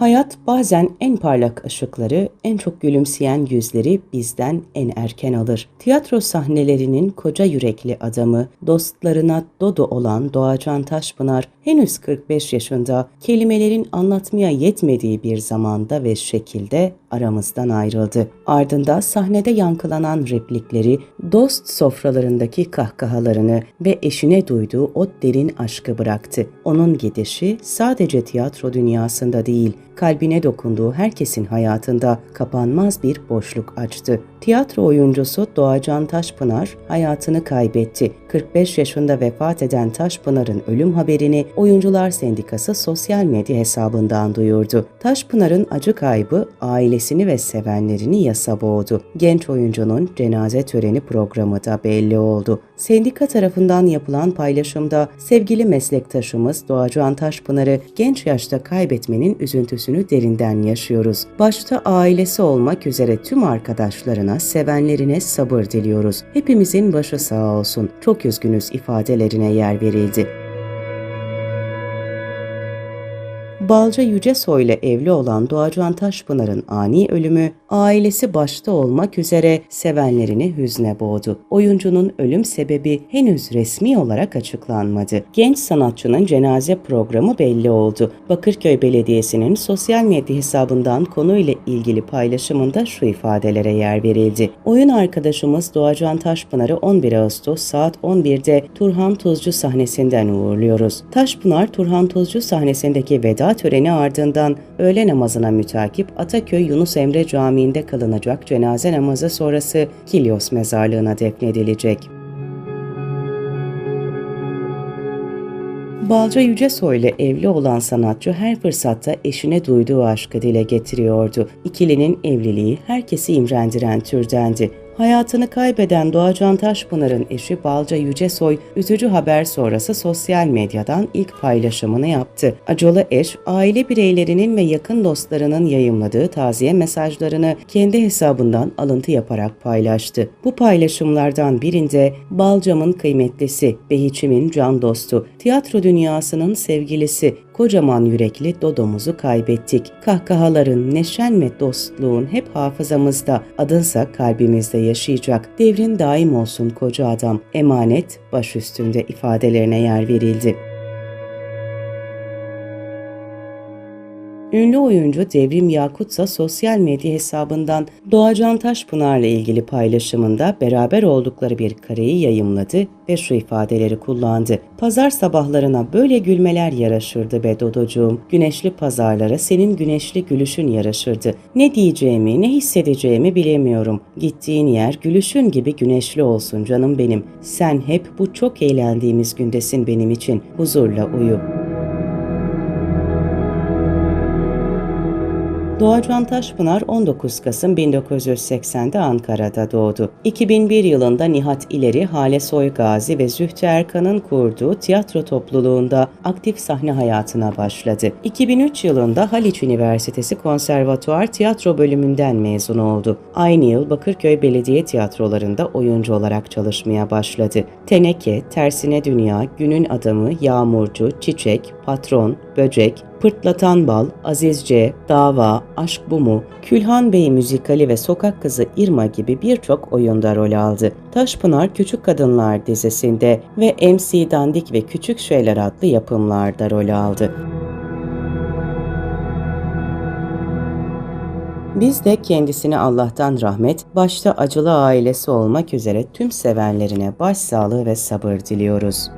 Hayat bazen en parlak ışıkları, en çok gülümseyen yüzleri bizden en erken alır. Tiyatro sahnelerinin koca yürekli adamı, dostlarına dodo olan Doğacan Taşpınar henüz 45 yaşında kelimelerin anlatmaya yetmediği bir zamanda ve şekilde aramızdan ayrıldı. Ardında sahnede yankılanan replikleri, dost sofralarındaki kahkahalarını ve eşine duyduğu o derin aşkı bıraktı. Onun gidişi sadece tiyatro dünyasında değil, kalbine dokunduğu herkesin hayatında kapanmaz bir boşluk açtı. Tiyatro oyuncusu Doğacan Taşpınar hayatını kaybetti. 45 yaşında vefat eden Taşpınar'ın ölüm haberini Oyuncular Sendikası sosyal medya hesabından duyurdu. Taşpınar'ın acı kaybı ailesini ve sevenlerini yasa boğdu. Genç oyuncunun cenaze töreni programı da belli oldu. Sendika tarafından yapılan paylaşımda sevgili meslektaşımız Doğacan Taşpınar'ı genç yaşta kaybetmenin üzüntüsünü derinden yaşıyoruz. Başta ailesi olmak üzere tüm arkadaşlarına, sevenlerine sabır diliyoruz. Hepimizin başı sağ olsun. Çok üzgünüz ifadelerine yer verildi. Balca Yücesoy ile evli olan Doğacan Taşpınar'ın ani ölümü, ailesi başta olmak üzere sevenlerini hüzne boğdu. Oyuncunun ölüm sebebi henüz resmi olarak açıklanmadı. Genç sanatçının cenaze programı belli oldu. Bakırköy Belediyesi'nin sosyal medya hesabından konuyla ilgili paylaşımında şu ifadelere yer verildi. Oyun arkadaşımız Doğacan Taşpınar'ı 11 Ağustos saat 11'de Turhan Tuzcu sahnesinden uğurluyoruz. Taşpınar Turhan Tuzcu sahnesindeki veda töreni ardından öğle namazına mütakip Ataköy Yunus Emre Camii'nde kılınacak cenaze namazı sonrası Kilyos mezarlığına defnedilecek. Balca Yücesoy ile evli olan sanatçı her fırsatta eşine duyduğu aşkı dile getiriyordu. İkilinin evliliği herkesi imrendiren türdendi. Hayatını kaybeden Doğacan Taşpınar'ın eşi Balca Yücesoy, üzücü haber sonrası sosyal medyadan ilk paylaşımını yaptı. Acılı eş, aile bireylerinin ve yakın dostlarının yayımladığı taziye mesajlarını kendi hesabından alıntı yaparak paylaştı. Bu paylaşımlardan birinde Balcam'ın kıymetlisi, Behiçim'in can dostu, tiyatro dünyasının sevgilisi, kocaman yürekli Dodo'muzu kaybettik. Kahkahaların, neşen ve dostluğun hep hafızamızda, adınsa kalbimizde yaşayacak. Devrin daim olsun koca adam, emanet baş üstünde ifadelerine yer verildi. Ünlü oyuncu Devrim Yakut ise sosyal medya hesabından Doğacan Taşpınar'la ilgili paylaşımında beraber oldukları bir kareyi yayımladı ve şu ifadeleri kullandı. Pazar sabahlarına böyle gülmeler yaraşırdı be Dodocuğum. Güneşli pazarlara senin güneşli gülüşün yaraşırdı. Ne diyeceğimi, ne hissedeceğimi bilemiyorum. Gittiğin yer gülüşün gibi güneşli olsun canım benim. Sen hep bu çok eğlendiğimiz gündesin benim için. Huzurla uyu.'' Doğacan Taşpınar 19 Kasım 1980'de Ankara'da doğdu. 2001 yılında Nihat İleri, Hale Soygazi ve Zühtü Erkan'ın kurduğu tiyatro topluluğunda aktif sahne hayatına başladı. 2003 yılında Haliç Üniversitesi Konservatuar Tiyatro bölümünden mezun oldu. Aynı yıl Bakırköy Belediye Tiyatrolarında oyuncu olarak çalışmaya başladı. Teneke, Tersine Dünya, Günün Adamı, Yağmurcu, Çiçek, Patron, Böcek, Pırtlatan Bal, Azizce, Dava, Aşk Bu Mu, Külhan Bey müzikali ve Sokak Kızı Irma gibi birçok oyunda rol aldı. Taşpınar Küçük Kadınlar dizisinde ve MC Dandik ve Küçük Şeyler adlı yapımlarda rol aldı. Biz de kendisine Allah'tan rahmet, başta acılı ailesi olmak üzere tüm sevenlerine başsağlığı ve sabır diliyoruz.